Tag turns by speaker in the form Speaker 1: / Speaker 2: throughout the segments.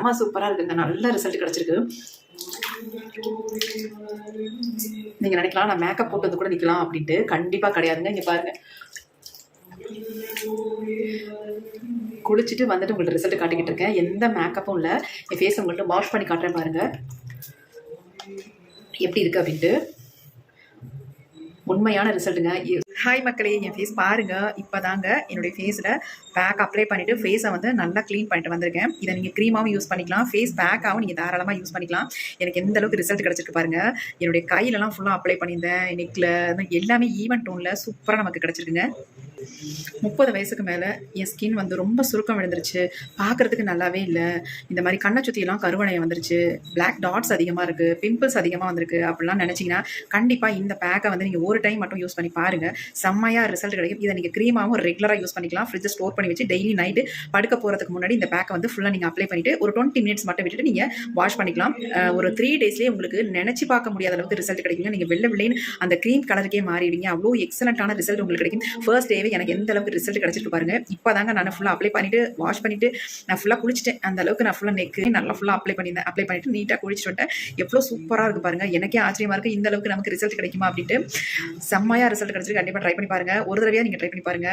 Speaker 1: செம்ம சூப்பராக இருக்குங்க நல்ல ரிசல்ட் கிடச்சிருக்கு. நீங்கள் நினைக்கலாம் நான் மேக்கப் போட்டு வந்து கூட நிற்கலாம் அப்படின்ட்டு. கண்டிப்பாக கிடையாதுங்க. இங்கே பாருங்கள் குளிச்சுட்டு வந்துட்டு உங்களுக்கு ரிசல்ட் காட்டிக்கிட்டு இருக்கேன். எந்த மேக்கப்பும் இல்லை. என் ஃபேஸ் உங்கள்கிட்ட வாஷ் பண்ணி காட்டுறேன் பாருங்கள் எப்படி இருக்கு அப்படின்ட்டு. உண்மையான ரிசல்ட்டுங்க ஹாய் மக்களே என் ஃபேஸ் பாருங்கள் இப்போ தாங்க என்னுடைய ஃபேஸில் பேக் அப்ளை பண்ணிவிட்டு ஃபேஸை வந்து நல்லா க்ளீன் பண்ணிட்டு வந்திருக்கேன். இதை நீங்கள் க்ரீமாகவும் யூஸ் பண்ணிக்கலாம். ஃபேஸ் பேக்காகவும் நீங்கள் தாராளமாக யூஸ் பண்ணிக்கலாம். எனக்கு எந்த அளவுக்கு ரிசல்ட் கிடச்சிருக்கு பாருங்கள் என்னுடைய கையிலலாம் ஃபுல்லாக அப்ளை பண்ணியிருந்தேன். நெக்கில் எல்லாமே ஈவன் டோனில் சூப்பராக நமக்கு கிடச்சிருக்குங்க. முப்பது வயசுக்கு மேலே என் ஸ்கின் வந்து ரொம்ப சுருக்கம் விழுந்துருச்சு. பார்க்குறதுக்கு நல்லாவே இல்லை. இந்த மாதிரி கண்ணை சுற்றியெல்லாம் கருவணையம் வந்துருச்சு. பிளாக் டாட்ஸ் அதிகமாக இருக்குது பிம்பிள்ஸ் அதிகமாக வந்திருக்கு. அப்படிலாம் நினச்சிங்கன்னா கண்டிப்பாக இந்த பேக்கை வந்து நீங்கள் ஒரு டைம் மட்டும் யூஸ் பண்ணி பாருங்கள் செம்மையாக ரிசல்ட் கிடைக்கும். இதை நீங்கள் க்ரீமாகவும் ரெகுலராக யூஸ் பண்ணிக்கலாம். ஃப்ரிட்ஜை ஸ்டோர் பண்ணி வச்சு டெய்லி நைட்டு படுக்க போகிறதுக்கு முன்னாடி இந்த பேக்கை வந்து ஃபுல்லாக நீங்கள் அப்ளை பண்ணிவிட்டு ஒரு டுவெண்ட்டி மினிட்ஸ் மட்டும் விட்டுட்டு நீங்கள் வாஷ் பண்ணிக்கலாம். ஒரு த்ரீ டேஸ்லேயே உங்களுக்கு நினச்சி பார்க்க முடியாத அளவுக்கு ரிசல்ட் கிடைக்குங்க. நீங்கள் வெள்ளை வெள்ளைன்னு அந்த க்ரீம் கலருக்கே மாறிடுவீங்க. அவ்வளோ எக்ஸலண்ட்டான ரிசல்ட் உங்களுக்கு கிடைக்கும். ஃபர்ஸ்ட் டேவே எனக்கு எந்த அளவுக்கு ரிசல்ட் கிடைச்சிருக்கு பாருங்க. இப்போ தாங்க நான் ஃபுல்லாக அப்ளை பண்ணிவிட்டு வாஷ் பண்ணிட்டு நான் ஃபுல்லாக குளிச்சிட்டேன். அந்த அளவுக்கு நான் ஃபுல்லாக நெக்கு நல்லா ஃபுல்லாக அப்ளை பண்ணியிருந்தேன் அப்ளை பண்ணிட்டு நீட்டாக குளிச்சுட்டு வந்துட்டேன். எவ்வளோ சூப்பராக இருக்கு பாருங்க. எனக்கே ஆச்சரியமா இருக்கு. இந்த அளவுக்கு நமக்கு ரிசல்ட் கிடைக்குமா அப்படின்ட்டு. செம்மையாக ரிசல்ட் கிடைச்சிருக்கு. கண்டிப்பாக ட்ரை பண்ணி பாருங்க. ஒரு தடவையா நீங்கள் ட்ரை பண்ணி பாருங்க.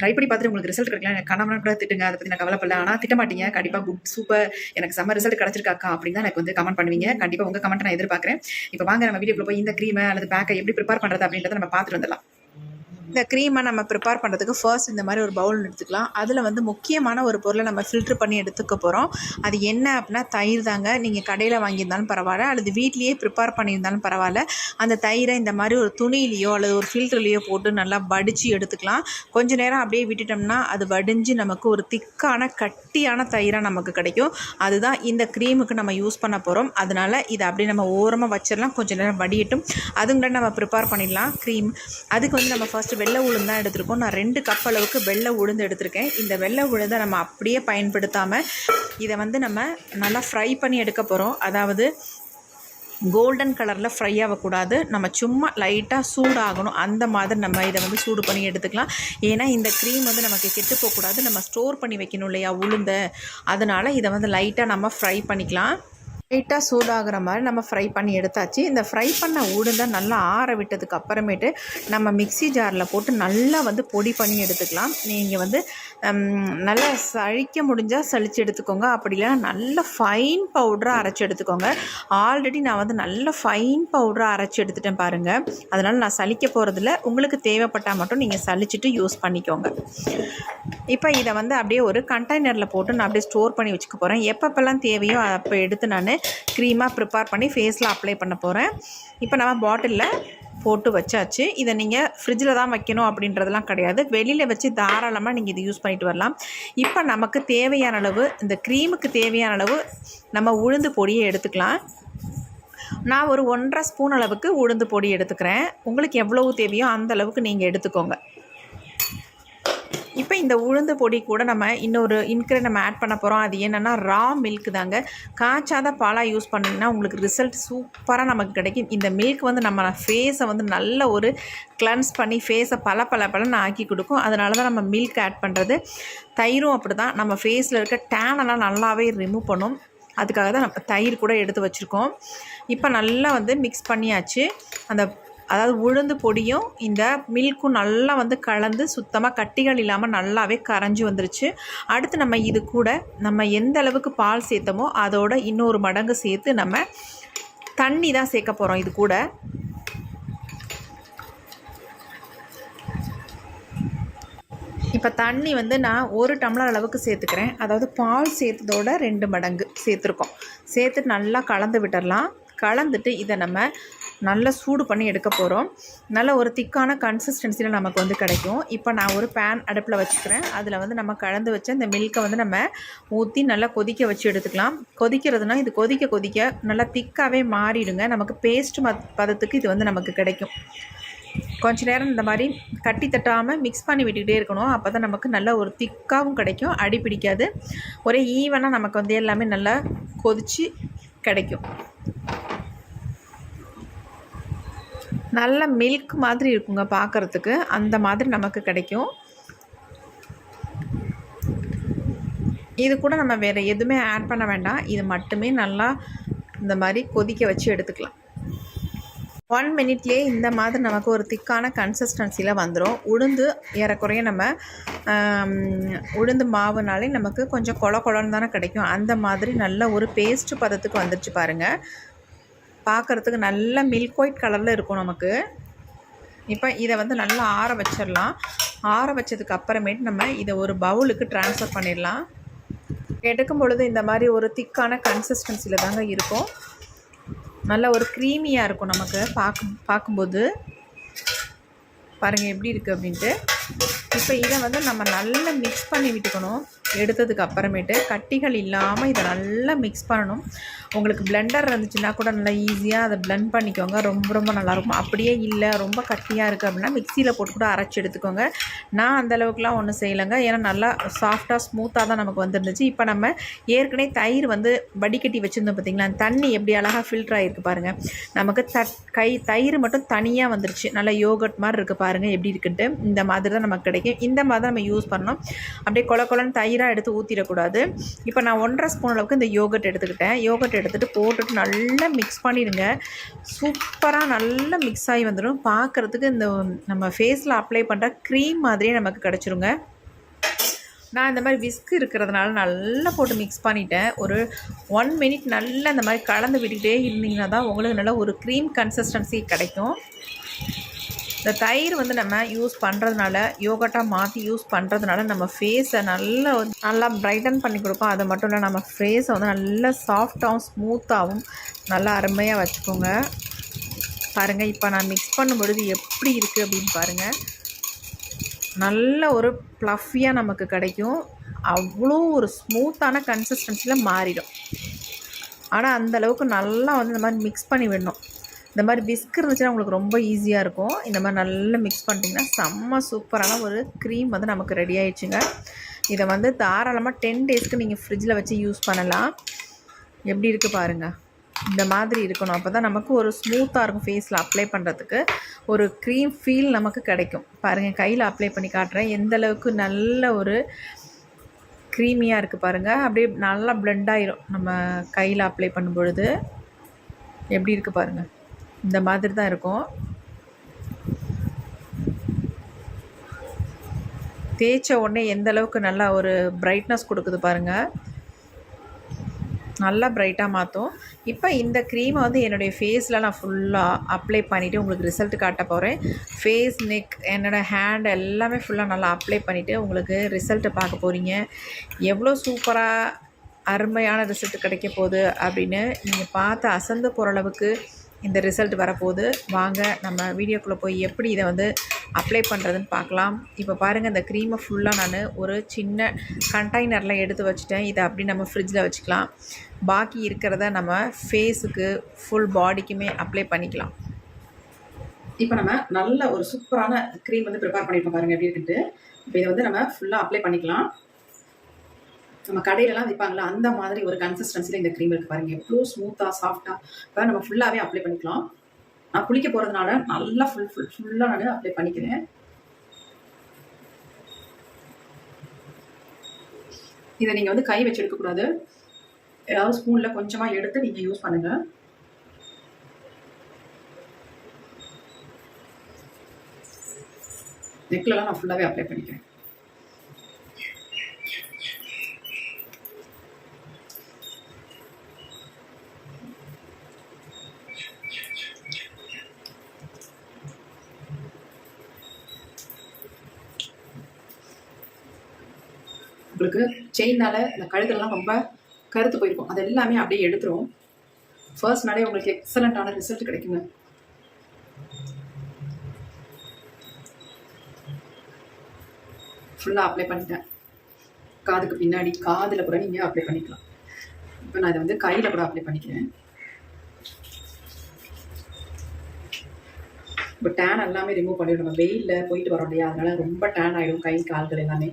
Speaker 1: ட்ரை பண்ணி பார்த்துட்டு உங்களுக்கு ரிசல்ட் கிடைக்கல எனக்கு கணவன் கூட திட்டுங்க. அதை பற்றி நான் கவலைப்படல. ஆனால் திட்ட மாட்டீங்க. கண்டிப்பாக குட் சூப்பர் எனக்கு செம்ம ரிசல்ட் கிடைச்சிருக்காக்கா அப்படின்னு தான் எனக்கு வந்து கமெண்ட் பண்ணுவீங்க. கண்டிப்பாக உங்கள் கமெண்ட் நான் எதிர்பார்க்குறேன். இப்போ வாங்க நம்ம வீடியோக்குள்ள போய் இந்த க்ரீமை அல்லது பேக்கை எப்படி ப்ரிப்பேர் பண்ணுறது அப்படின்றத நம்ம பார்த்துட்டு வந்துடலாம்.
Speaker 2: இந்த க்ரீமை நம்ம ப்ரிப்பேர் பண்ணுறதுக்கு ஃபர்ஸ்ட் இந்த மாதிரி ஒரு பவுல் எடுத்துக்கலாம். அதில் வந்து முக்கியமான ஒரு பொருளை நம்ம ஃபில்ட்ரு பண்ணி எடுத்துக்க போகிறோம் அது என்ன அப்படின்னா தயிர் தாங்க. நீங்கள் கடையில் வாங்கியிருந்தாலும் பரவாயில்ல. அல்லது வீட்லேயே ப்ரிப்பேர் பண்ணியிருந்தாலும் பரவாயில்ல. அந்த தயிரை இந்த மாதிரி ஒரு துணியிலையோ அல்லது ஒரு ஃபில்டர்லேயோ போட்டு நல்லா வடித்து எடுத்துக்கலாம். கொஞ்ச நேரம் அப்படியே விட்டுட்டோம்னா அது வடிஞ்சு நமக்கு ஒரு திக்கான கட்டியான தயிராக நமக்கு கிடைக்கும். அதுதான் இந்த க்ரீமுக்கு நம்ம யூஸ் பண்ண போகிறோம் அதனால் இதை அப்படியே நம்ம ஓரமாக வச்சிடலாம். கொஞ்சம் நேரம் வடியட்டும். அதுங்களை நம்ம ப்ரிப்பேர் பண்ணிடலாம் க்ரீம் அதுக்கு வந்து நம்ம ஃபஸ்ட்டு வெள்ளை உளுந்து தான் எடுத்திருக்கோம். நான் ரெண்டு கப் அளவுக்கு வெள்ளை உளுந்து எடுத்திருக்கேன். இந்த வெள்ளை உளுந்தை நம்ம அப்படியே பயன்படுத்தாமல் இதை வந்து நம்ம நல்லா ஃப்ரை பண்ணி எடுக்க போகிறோம் அதாவது கோல்டன் கலரில் ஃப்ரை ஆகக்கூடாது. நம்ம சும்மா லைட்டாக சூடாகணும். அந்த மாதிரி நம்ம இதை வந்து சூடு பண்ணி எடுத்துக்கலாம். ஏன்னா இந்த க்ரீம் வந்து நமக்கு கெட்டு போகக்கூடாது. நம்ம ஸ்டோர் பண்ணி வைக்கணும் இல்லையா உளுந்த. அதனால் இதை வந்து லைட்டாக நம்ம ஃப்ரை பண்ணிக்கலாம். லைட்டாக சூடாகிற மாதிரி நம்ம ஃப்ரை பண்ணி எடுத்தாச்சு. இந்த ஃப்ரை பண்ண உளுந்தை நல்லா ஆற விட்டதுக்கு அப்புறமேட்டு நம்ம மிக்ஸி ஜாரில் போட்டு நல்லா வந்து பொடி பண்ணி எடுத்துக்கலாம். நீங்கள் வந்து நல்லா சழிக்க முடிஞ்சால் சளிச்சு எடுத்துக்கோங்க. அப்படி இல்லைனா நல்ல ஃபைன் பவுடராக அரைச்சி எடுத்துக்கோங்க. ஆல்ரெடி நான் வந்து நல்ல ஃபைன் பவுடராக அரைச்சி எடுத்துட்டேன் பாருங்கள் அதனால் நான் சளிக்க போகிறதில்ல உங்களுக்கு தேவைப்பட்டால் மட்டும் நீங்கள் சலிச்சிட்டு யூஸ் பண்ணிக்கோங்க. இப்போ இதை வந்து அப்படியே ஒரு கண்டெய்னரில் போட்டு நான் அப்படியே ஸ்டோர் பண்ணி வச்சுக்க போகிறேன் எப்பப்பெல்லாம் தேவையோ அப்போ எடுத்து நான் க்ரீமாக ப்ரிப்பேர் பண்ணி ஃபேஸில் அப்ளை பண்ண போகிறேன் இப்போ நம்ம பாட்டிலில் போட்டு வச்சாச்சு. இதை நீங்கள் ஃப்ரிட்ஜில் தான் வைக்கணும் அப்படின்றதெல்லாம் கிடையாது. வெளியில் வச்சு தாராளமாக நீங்கள் இது யூஸ் பண்ணிட்டு வரலாம். இப்போ நமக்கு தேவையான அளவு இந்த க்ரீமுக்கு தேவையான அளவு நம்ம உளுந்து பொடியை எடுத்துக்கலாம். நான் ஒரு ஒன்றரை ஸ்பூன் அளவுக்கு உளுந்து பொடி எடுத்துக்கிறேன். உங்களுக்கு எவ்வளவு தேவையோ அந்த அளவுக்கு நீங்கள் எடுத்துக்கோங்க. இப்போ இந்த உளுந்து பொடி கூட நம்ம இன்னொரு இன்க்ரீட் நம்ம ஆட் பண்ண போகிறோம் அது என்னென்னா ரா மில்க் தாங்க. காய்ச்சாத பாலாக யூஸ் பண்ணிங்கன்னா உங்களுக்கு ரிசல்ட் சூப்பராக நமக்கு கிடைக்கும். இந்த மில்க் வந்து நம்ம ஃபேஸை வந்து நல்ல ஒரு கிளன்ஸ் பண்ணி ஃபேஸை பல பல பலன்னு ஆக்கி கொடுக்கும். அதனால தான் நம்ம மில்க் ஆட் பண்ணுறது தயிரும் அப்படி தான் நம்ம ஃபேஸில் இருக்க டேனெல்லாம் நல்லாவே ரிமூவ் பண்ணும். அதுக்காக தான் நம்ம தயிர் கூட எடுத்து வச்சுருக்கோம். இப்போ நல்லா வந்து மிக்ஸ் பண்ணியாச்சு. அந்த அதாவது உளுந்து பொடியும் இந்த மில்க்கும் நல்லா வந்து கலந்து சுத்தமாக கட்டிகள் இல்லாமல் நல்லாவே கரைஞ்சி வந்துருச்சு. அடுத்து நம்ம இது கூட நம்ம எந்த அளவுக்கு பால் சேர்த்தோமோ அதோட இன்னொரு மடங்கு சேர்த்து நம்ம தண்ணி தான் சேர்க்க போகிறோம் இது கூட. இப்போ தண்ணி வந்து நான் ஒரு டம்ளர் அளவுக்கு சேர்த்துக்கிறேன். அதாவது பால் சேர்த்ததோட ரெண்டு மடங்கு சேர்த்துருக்கோம். சேர்த்துட்டு நல்லா கலந்து விட்டுடலாம் கலந்துட்டு இதை நம்ம நல்லா சூடு பண்ணி எடுக்க போகிறோம் நல்ல ஒரு திக்கான கன்சிஸ்டன்சியில் நமக்கு வந்து கிடைக்கும். இப்போ நான் ஒரு பேன் அடுப்பில் வச்சுக்கிறேன். அதில் வந்து நம்ம கலந்து வச்ச இந்த மில்கை வந்து நம்ம ஊற்றி நல்லா கொதிக்க வச்சு எடுத்துக்கலாம். கொதிக்கிறதுனா இது கொதிக்க கொதிக்க நல்லா திக்காகவே மாறிடுங்க. நமக்கு பேஸ்ட் மத் பதத்துக்கு இது வந்து நமக்கு கிடைக்கும். கொஞ்ச நேரம் இந்த மாதிரி கட்டி தட்டாமல் மிக்ஸ் பண்ணி விட்டுக்கிட்டே இருக்கணும். அப்போ தான் நமக்கு நல்ல ஒரு திக்காகவும் கிடைக்கும். அடி பிடிக்காது. ஒரே ஈவனாக நமக்கு வந்து எல்லாமே நல்லா கொதித்து கிடைக்கும். நல்ல மில்க் மாதிரி இருக்குங்க பார்க்குறதுக்கு அந்த மாதிரி நமக்கு கிடைக்கும். இது கூட நம்ம வேறு எதுவுமே ஆட் பண்ண வேண்டாம். இது மட்டுமே நல்லா இந்த மாதிரி கொதிக்க வச்சு எடுத்துக்கலாம். ஒன் மினிட்லேயே இந்த மாதிரி நமக்கு ஒரு திக்கான கன்சிஸ்டன்சியில் வந்துடும் உளுந்து ஏறக்குறைய நம்ம உளுந்து மாவுனாலே நமக்கு கொஞ்சம் கொல கொலன்னு தானே கிடைக்கும். அந்த மாதிரி நல்ல ஒரு பேஸ்ட் பதத்துக்கு வந்துருச்சு பாருங்கள் பார்க்குறதுக்கு நல்ல மில்க் ஒயிட் கலரில் இருக்கும் நமக்கு. இப்போ இதை வந்து நல்லா ஆற வச்சிடலாம் ஆற வச்சதுக்கு அப்புறமேட்டு நம்ம இதை ஒரு பவுலுக்கு ட்ரான்ஸ்ஃபர் பண்ணிடலாம் எடுக்கும் பொழுது இந்த மாதிரி ஒரு திக்கான கன்சிஸ்டன்சியில் தாங்க இருக்கும். நல்ல ஒரு க்ரீமியாக இருக்கும் நமக்கு பார்க்கும் பார்க்கும்போது பாருங்கள் எப்படி இருக்குது அப்படின்ட்டு. இப்போ இதை வந்து நம்ம நல்லா மிக்ஸ் பண்ணி விட்டுக்கணும். எடுத்ததுக்கு அப்புறமேட்டு கட்டிகள் இல்லாமல் இதை நல்லா மிக்ஸ் பண்ணணும். உங்களுக்கு பிளெண்டர் இருந்துச்சுன்னா கூட நல்லா ஈஸியாக அதை பிளெண்ட் பண்ணிக்கோங்க. ரொம்ப ரொம்ப நல்லாயிருக்கும். அப்படியே இல்லை ரொம்ப கட்டியாக இருக்குது அப்படின்னா மிக்சியில் போட்டு கூட அரைச்சி எடுத்துக்கோங்க. நான் அந்தளவுக்குலாம் ஒன்றும் செய்யலைங்க. ஏன்னா நல்லா சாஃப்டாக ஸ்மூத்தாக தான் நமக்கு வந்துருந்துச்சு. இப்போ நம்ம ஏற்கனவே தயிர் வந்து வடிகட்டி வச்சுருந்தோம் பார்த்தீங்களா? அந்த தண்ணி எப்படி அழகாக ஃபில்டர் ஆகிருக்கு பாருங்கள் நமக்கு தட் கை தயிர் மட்டும் தனியாக வந்துருச்சு. நல்லா யோகட் மாதிரி இருக்குது பாருங்கள் எப்படி இருக்குன்ட்டு. இந்த மாதிரி தான் நமக்கு கிடைக்கும். இந்த மாதிரி தான் நம்ம யூஸ் பண்ணணும். அப்படியே கொல கொலன்னு தயிராக எடுத்து ஊற்றிடக்கூடாது இப்போ நான் ஒன்றரை ஸ்பூன் அளவுக்கு இந்த யோகட் எடுத்துக்கிட்டேன். யோகட் எடுத்துகிட்டு போட்டுட்டு நல்லா மிக்ஸ் பண்ணிடுங்க. சூப்பராக நல்லா மிக்ஸ் ஆகி வந்துடும். பார்க்குறதுக்கு இந்த நம்ம ஃபேஸில் அப்ளை பண்ணுற க்ரீம் மாதிரியே நமக்கு கிடச்சிருங்க. நான் இந்த மாதிரி விஸ்க் இருக்கிறதுனால நல்லா போட்டு மிக்ஸ் பண்ணிட்டேன். ஒரு ஒன் மினிட் நல்லா இந்த மாதிரி கலந்து விட்டுக்கிட்டே இருந்தீங்கன்னா தான் உங்களுக்கு நல்ல ஒரு க்ரீம் கன்சிஸ்டன்சி கிடைக்கும். இந்த தயிர் வந்து நம்ம யூஸ் பண்ணுறதுனால யோகட்டாக மாற்றி யூஸ் பண்ணுறதுனால நம்ம ஃபேஸை நல்லா வந்து நல்லா ப்ரைட்டன் பண்ணி கொடுக்கும். அது மட்டும் இல்லை நம்ம ஃபேஸை வந்து நல்லா சாஃப்டாகவும் ஸ்மூத்தாகவும் நல்லா அருமையாக வச்சுக்கோங்க. பாருங்கள் இப்போ நான் மிக்ஸ் பண்ணும்பொழுது எப்படி இருக்குது அப்படின்னு பாருங்கள் நல்ல ஒரு ப்ளஃபியாக நமக்கு கிடைக்கும். அவ்வளோ ஒரு ஸ்மூத்தான கன்சிஸ்டன்சியில் மாறிடும். ஆனால் அந்த அளவுக்கு நல்லா வந்து இந்த மாதிரி மிக்ஸ் பண்ணி விடணும். இந்த மாதிரி விஸ்க் இருந்துச்சுன்னா உங்களுக்கு ரொம்ப ஈஸியாக இருக்கும். இந்த மாதிரி நல்லா மிக்ஸ் பண்ணிட்டீங்கன்னா செம்ம சூப்பரான ஒரு க்ரீம் வந்து நமக்கு ரெடி ஆயிடுச்சுங்க. இதை வந்து தாராளமாக டென் டேஸ்க்கு நீங்கள் ஃப்ரிட்ஜில் வச்சு யூஸ் பண்ணலாம். எப்படி இருக்குது பாருங்கள் இந்த மாதிரி இருக்கணும். அப்போ தான் நமக்கு ஒரு ஸ்மூத்தாக இருக்கும் ஃபேஸில் அப்ளை பண்ணுறதுக்கு ஒரு க்ரீம் ஃபீல் நமக்கு கிடைக்கும். பாருங்கள் கையில் அப்ளை பண்ணி காட்டுறேன். எந்த அளவுக்கு நல்ல ஒரு க்ரீமியாக இருக்குது பாருங்கள் அப்படியே நல்லா ப்ளெண்ட் ஆயிரும். நம்ம கையில் அப்ளை பண்ணும் பொழுது எப்படி இருக்குது பாருங்கள் இந்த மாதிரி தான் இருக்கும். தேய்ச்ச உடனே எந்த அளவுக்கு நல்லா ஒரு பிரைட்னஸ் கொடுக்குது பாருங்கள் நல்லா பிரைட்டாக மாற்றும் இப்போ இந்த க்ரீமை வந்து என்னுடைய ஃபேஸில் நான் ஃபுல்லாக அப்ளை பண்ணிவிட்டு உங்களுக்கு ரிசல்ட் காட்ட போகிறேன் ஃபேஸ் நெக் என்னோடய ஹேண்ட் எல்லாமே ஃபுல்லாக நல்லா அப்ளை பண்ணிவிட்டு உங்களுக்கு ரிசல்ட்டை பார்க்க போகிறீங்க எவ்வளோ சூப்பராக அருமையான ரிசல்ட் கிடைக்க போகுது அப்படின்னு நீங்கள் பார்த்து அசந்து போகிற அளவுக்கு இந்த ரிசல்ட் வரப்போகுது. வாங்க நம்ம வீடியோக்குள்ளே போய் எப்படி இதை வந்து அப்ளை பண்ணுறதுன்னு பார்க்கலாம். இப்போ பாருங்கள் இந்த க்ரீமை ஃபுல்லாக நான் ஒரு சின்ன கண்டெய்னரில் எடுத்து வச்சுட்டேன். இதை அப்படி நம்ம ஃப்ரிட்ஜில் வச்சுக்கலாம். பாக்கி இருக்கிறத நம்ம ஃபேஸுக்கு ஃபுல் பாடிக்குமே அப்ளை பண்ணிக்கலாம்.
Speaker 1: இப்போ நம்ம நல்ல ஒரு சூப்பரான க்ரீம் வந்து ப்ரிப்பேர் பண்ணியிருக்கோம் பாருங்கள் எப்படி இருக்குது இப்போ இதை வந்து நம்ம ஃபுல்லாக அப்ளை பண்ணிக்கலாம். நம்ம கடையிலலாம் விற்பாங்களா அந்த மாதிரி ஒரு கன்சிஸ்டன்சியில் இந்த க்ரீம் இருக்குது பாருங்கள் எவ்வளோ ஸ்மூத்தாக சாஃப்டாக இப்போ நம்ம ஃபுல்லாகவே அப்ளை பண்ணிக்கலாம். நான் குளிக்க போகிறதுனால நல்லா ஃபுல் ஃபுல் ஃபுல்லாக நான் அப்ளை பண்ணிக்கிறேன். இதை நீங்கள் வந்து கை வச்சு எடுக்கக்கூடாது. ஏதாவது ஸ்பூனில் கொஞ்சமாக எடுத்து நீங்கள் யூஸ் பண்ணுங்கள் நெக்லலாம் நான் ஃபுல்லாகவே அப்ளை பண்ணிக்கிறேன். உங்களுக்கு செயினால இந்த கழுத்துலலாம் ரொம்ப கருத்து போயிருக்கும். அது எல்லாமே அப்படியே எடுத்துரும். ஃபர்ஸ்ட் நாளே உங்களுக்கு எக்ஸலண்ட்டான ரிசல்ட் கிடைக்குங்க. ஃபுல்லாக அப்ளை பண்ணிட்டேன். காதுக்கு பின்னாடி காதில் கூட நீங்கள் அப்ளை பண்ணிக்கலாம். இப்போ நான் இதை வந்து கையில் கூட அப்ளை பண்ணிக்கிறேன். இப்போ டேன் எல்லாமே ரிமூவ் பண்ணிவிடும் நம்ம வெயிலில் போயிட்டு வரோம் இல்லையா? அதனால் ரொம்ப டேன் ஆகிடும் கை கால்கள் எல்லாமே.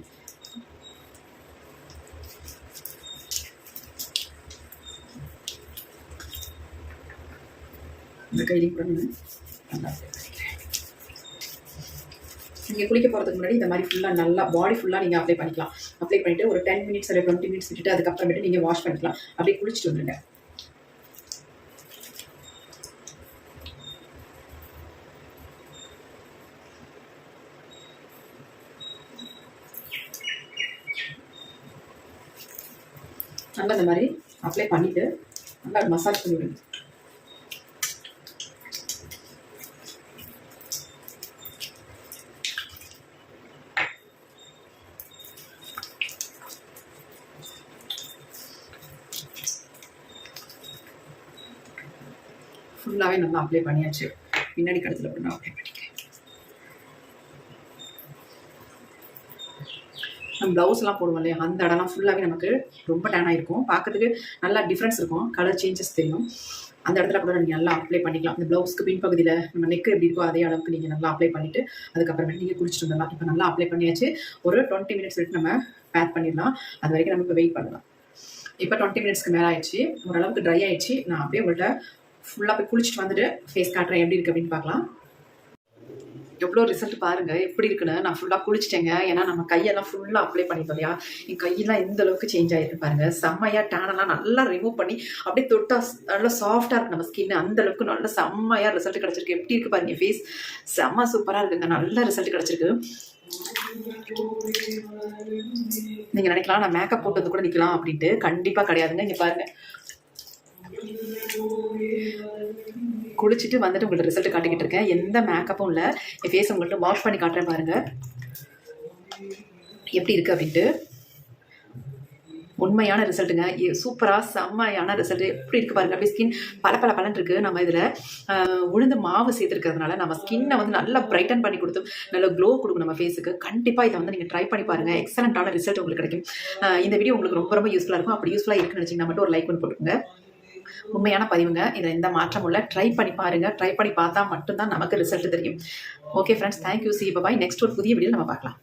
Speaker 1: இந்த கையிலையும் கூட நல்லா நீங்கள் குளிக்க போகிறதுக்கு முன்னாடி இந்த மாதிரி ஃபுல்லாக நல்லா பாடி ஃபுல்லாக நீங்கள் அப்ளை பண்ணிக்கலாம். அப்ளை பண்ணிவிட்டு ஒரு டென் மினிட்ஸ் இல்லை டுவெண்ட்டி மினிட்ஸ் விட்டுட்டு அதுக்கப்புறமேட்டு நீங்கள் வாஷ் பண்ணிக்கலாம். அப்படியே குளிச்சுட்டு வந்துடுங்க நல்லா இந்த மாதிரி அப்ளை பண்ணிவிட்டு நல்லா மசாஜ் பண்ணி விடுங்க. ஃபுல்லாகவே நல்லா அப்ளை பண்ணியாச்சு. பின்னாடி கடத்தில் கூட நான் அப்ளை பண்ணிக்கிறேன். நம்ம ப்ளவுஸ்லாம் போடுவோம் இல்லையா? அந்த இடம்லாம் ஃபுல்லாகவே நமக்கு ரொம்ப டேன் ஆகிருக்கும் பார்க்கறதுக்கு நல்லா டிஃப்ரென்ஸ் இருக்கும். கலர் சேஞ்சஸ் தெரியும். அந்த இடத்துல கூட நீங்கள் நல்லா அப்ளை பண்ணிக்கலாம். இந்த ப்ளவுஸ்க்கு பின்பகுதியில் நம்ம நெக் எப்படி இருக்கோ அதே அளவுக்கு நீங்கள் நல்லா அப்ளை பண்ணிவிட்டு அதுக்கப்புறமேட்டு நீங்கள் குளிச்சுட்டு வந்துடலாம். இப்போ நல்லா அப்ளை பண்ணியாச்சு. ஒரு டுவெண்ட்டி மினிட்ஸ் வரைக்கும் நம்ம பேக் பண்ணிடலாம். அது வரைக்கும் நம்ம இப்போ வெயிட் பண்ணலாம். இப்போ டுவெண்ட்டி மினிட்ஸ்க்கு மேலே ஆயிடுச்சு. ஓரளவுக்கு ட்ரை ஆயிடுச்சு. நான் அப்படியே உங்கள்கிட்ட ஃபுல்லாக போய் குளிச்சுட்டு வந்துட்டு ஃபேஸ் காட்டுறேன் எப்படி இருக்குது அப்படின்னு பார்க்கலாம். எவ்வளோ ரிசல்ட் பாருங்க எப்படி இருக்குன்னு. நான் ஃபுல்லாக குளிச்சிட்டேங்க. ஏன்னா நம்ம கையெல்லாம் ஃபுல்லாக அப்ளை பண்ணிட்டோம் இல்லையா? என் கையெல்லாம் எந்த அளவுக்கு சேஞ்ச் ஆயிருக்கு பாருங்க. செம்மையாக டேனெல்லாம் நல்லா ரிமூவ் பண்ணி அப்படியே தொட்டா நல்லா சாஃப்டாக இருக்கு நம்ம ஸ்கின் அந்த அளவுக்கு நல்ல செம்மையாக ரிசல்ட் கிடச்சிருக்கு. எப்படி இருக்கு பாருங்க ஃபேஸ் செம்ம சூப்பராக இருக்குங்க. நல்ல ரிசல்ட் கிடச்சிருக்கு. நீங்கள் நினைக்கலாம் நான் மேக்கப் போட்டு வந்து கூட நிற்கலாம் அப்படின்ட்டு. கண்டிப்பாக கிடையாதுங்க. இங்கே பாருங்கள் குளிச்சுட்டு வந்துட்டு உங்களுக்கு ரிசல்ட் காட்டிக்கிட்டு இருக்கேன். எந்த மேக்கப்பும் இல்லை. என் ஃபேஸ் உங்கள்கிட்ட வாஷ் பண்ணி காட்டுறேன் பாருங்க. எப்படி இருக்கு அப்படின்ட்டு. உண்மையான ரிசல்ட்டுங்க சூப்பராக செம்மையான ரிசல்ட் எப்படி இருக்கு பாருங்க. அப்படியே ஸ்கின் பல பல பலன் இருக்கு. நம்ம இதில் உளுந்து மாவு சேர்த்துருக்கிறதுனால நம்ம ஸ்கின்னை வந்து நல்லா பிரைட்டன் பண்ணி கொடுத்து நல்ல க்ளோ கொடுக்கும் நம்ம ஃபேஸுக்கு கண்டிப்பாக இதை வந்து நீங்கள் ட்ரை பண்ணி பாருங்க. எக்ஸலண்ட்டான ரிசல்ட் உங்களுக்கு கிடைக்கும். இந்த வீடியோ உங்களுக்கு ரொம்ப ரொம்ப யூஸ்ஃபுல்லாக இருக்கும். அப்படி யூஸ்ஃபுல்லாக இருக்குன்னு நினச்சிங்கன்னா மட்டும் ஒரு லைக் பண்ணி போட்டுருங்க உண்மையான பதிவுங்க. இதில் எந்த மாற்றம் இல்லை. ட்ரை பண்ணி பாருங்க. ட்ரை பண்ணி பார்த்தா மட்டும்தான் நமக்கு ரிசல்ட் தெரியும். Okay friends thank you see bye next ஒரு புதிய வீடியோ நம்ம பார்க்கலாம்.